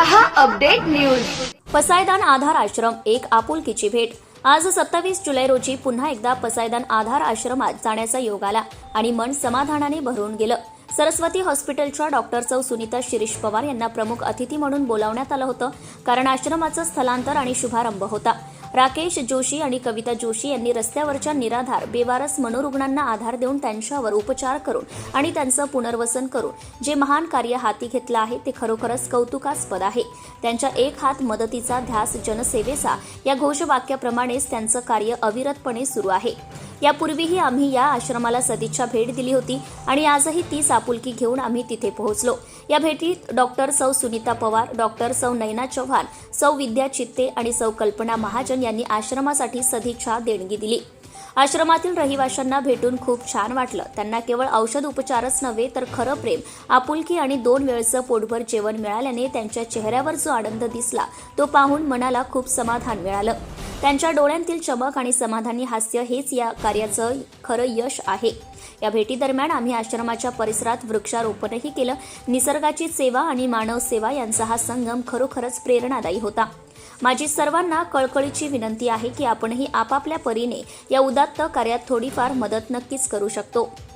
रहा update news. पसायदान आधार आश्रम एक आपुलकीची भेट. आज सत्तावीस जुलै रोजी पुन्हा एकदा पसायदान आधार आश्रमात जाण्याचा योग आला आणि मन समाधानाने भरून गेलं. सरस्वती हॉस्पिटलच्या डॉक्टर चौ सुनीता शिरीष पवार यांना प्रमुख अतिथी म्हणून बोलावण्यात आलं होतं कारण आश्रमाचं स्थलांतर आणि शुभारंभ होता. राकेश जोशी आणि कविता जोशी यांनी रस्त्यावरच्या निराधार बेवारस मनोरुग्णांना आधार देऊन त्यांच्यावर उपचार करून आणि त्यांचं पुनर्वसन करून जे महान कार्य हाती घेतलं आहे ते खरोखरच कौतुकास्पद आहे. त्यांच्या एक हात मदतीचा ध्यास जनसेवेचा या घोषवाक्याप्रमाणेच त्यांचं कार्य अविरतपणे सुरू आहे. यापूर्वीही आम्ही या आश्रमाला सदिच्छा भेट दिली होती आणि आजही तीच आपुलकी घेऊन आम्ही तिथे पोहोचलो. या भेटीत डॉक्टर सौ सुनीता पवार डॉक्टर सौ नयना चव्हाण सौ विद्या चित्ते आणि सौ कल्पना महाजन यांनी आश्रमासाठी सदिच्छा देणगी दिली. आश्रमातील रहिवाशांना भेटून खूप छान वाटलं. त्यांना केवळ औषध उपचारच नव्हे तर खरं प्रेम आपुलकी आणि दोन वेळचं पोटभर जेवण मिळाल्याने त्यांच्या चेहऱ्यावर जो आनंद दिसला तो पाहून मनाला खूप समाधान मिळालं. त्यांच्या डोळ्यांतील चमक आणि समाधानी हास्य हेच या कार्याचं खरं यश आहे. या भेटीदरम्यान आम्ही आश्रमाच्या परिसरात वृक्षारोपणही केलं. निसर्गाची सेवा आणि मानव सेवा यांचा हा संगम खरोखरच प्रेरणादायी होता. माझी सर्वांना कळकळीची विनंती आहे की आपणही आपापल्या परीने या उदात्त कार्यात थोडीफार मदत नक्कीच करू शकतो.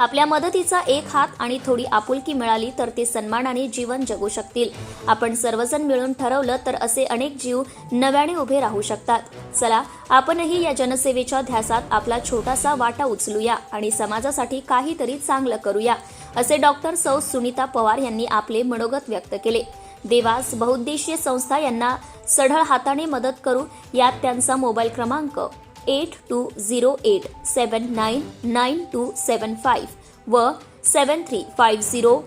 आपल्या मदतीचा एक हात आणि थोडी आपुलकी मिळाली तर ते सन्मानाने जीवन जगू शकतील. आपण सर्वजण मिळून ठरवलं तर असे अनेक जीव नव्याने उभे राहू शकतात. चला आपणही या जनसेवेच्या ध्यासात आपला छोटासा वाटा उचलूया आणि समाजासाठी काहीतरी चांगलं करूया असे डॉक्टर सौ सुनीता पवार यांनी आपले मनोगत व्यक्त केले. देवास बहुउद्देशीय संस्था यांना सढळ हाताने मदत करू यात त्यांचा मोबाईल क्रमांक eight two zero eight seven nine nine two seven five व seven three five zero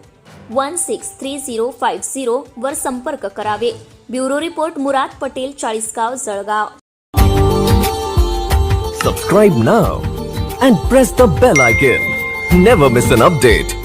one six three zero five zero वर संपर्क करावे. Bureau report Murad Patel Chalisgaon Jalgaon. Subscribe now and press the bell icon never miss an update